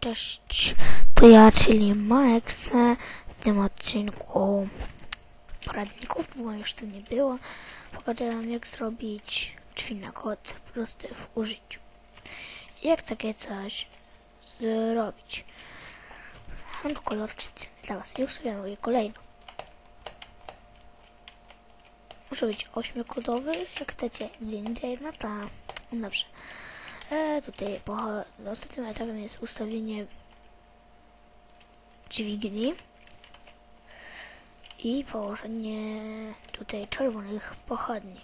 Cześć, to ja, czyli Max. W tym odcinku poradników, bo już tu nie było. Pokażę wam jak zrobić drzwi na kod prosty w użyciu. Jak takie coś zrobić. Mam kolor dla was i ustawiam je kolejno. Muszę być ośmiokodowy, jak chcecie indziej, no to dobrze. E, tutaj po ostatnim etapem jest ustawienie dźwigni i położenie tutaj czerwonych pochodni.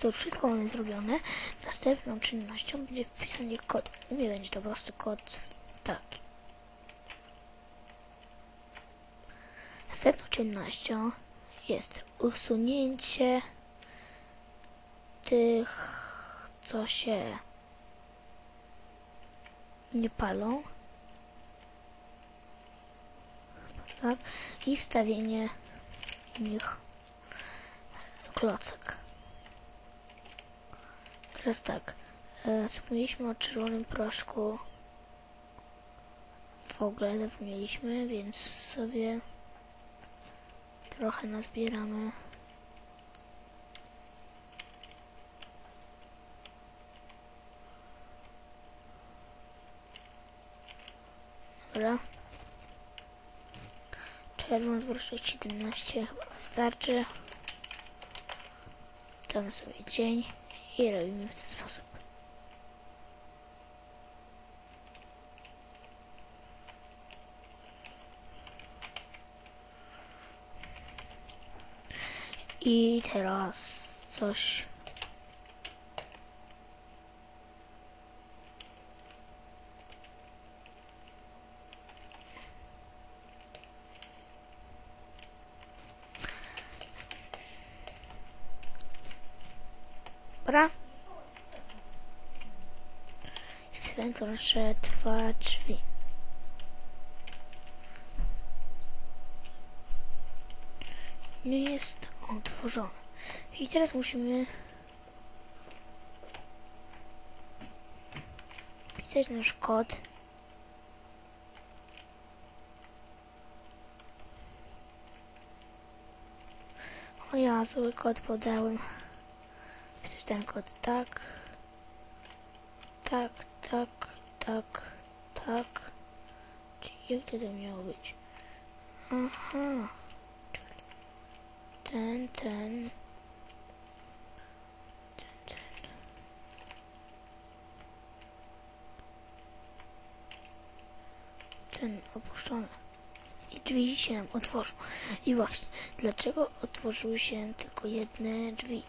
To wszystko mamy zrobione. Następną czynnością będzie wpisanie kodu. U mnie będzie to po prostu kod taki. Następną czynnością jest usunięcie tych, co się nie palą. Tak. I wstawienie w nich klocek. Teraz tak. E, zapomnieliśmy o czerwonym proszku. W ogóle zapomnieliśmy, więc sobie trochę nazbieramy. Dobra. Czerwony proszek 17 chyba wystarczy. Damy sobie cień i robimy w ten sposób. I teraz coś Dobra. Cmentarze trwa drzwi. Nie jest otworzony. I teraz musimy pisać nasz kod. O ja zły kod podałem. Ten kod tak. Tak, tak, tak, tak. Czyli jak to to miało być? Aha. Ten, ten. Ten, opuszczony. I drzwi się nam otworzą. I właśnie, dlaczego otworzyły się tylko jedne drzwi?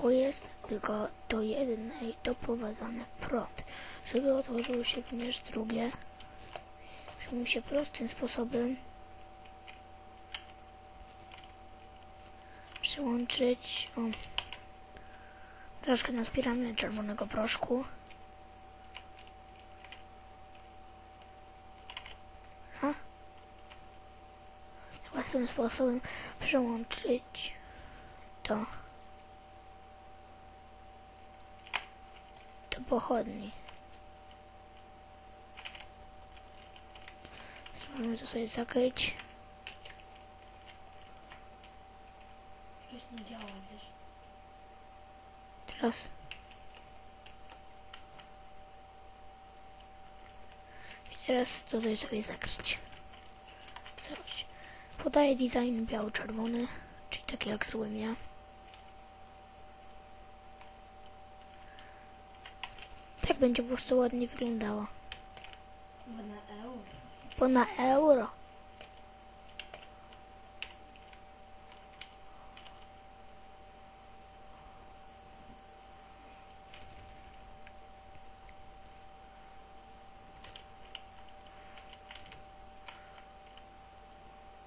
Bo jest tylko do jednej doprowadzony prąd. Żeby otworzyły się również drugie, musimy się prostym sposobem przyłączyć. O, troszkę nazbieramy czerwonego proszku. A? Łatwym sposobem przyłączyć to. Pochodni. Spróbujmy to sobie zakryć. Już nie działa, wiesz. Teraz. I teraz tutaj sobie zakryć. Całość. Podaję design biało-czerwony, czyli taki jak zrobiłem ja. Tak będzie po prostu ładnie wyglądało. Chyba na euro. Bo na euro.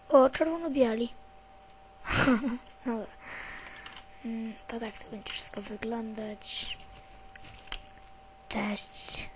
O, czerwono-biali. Dobra. Mm, To tak to będzie wszystko wyglądać. Cześć.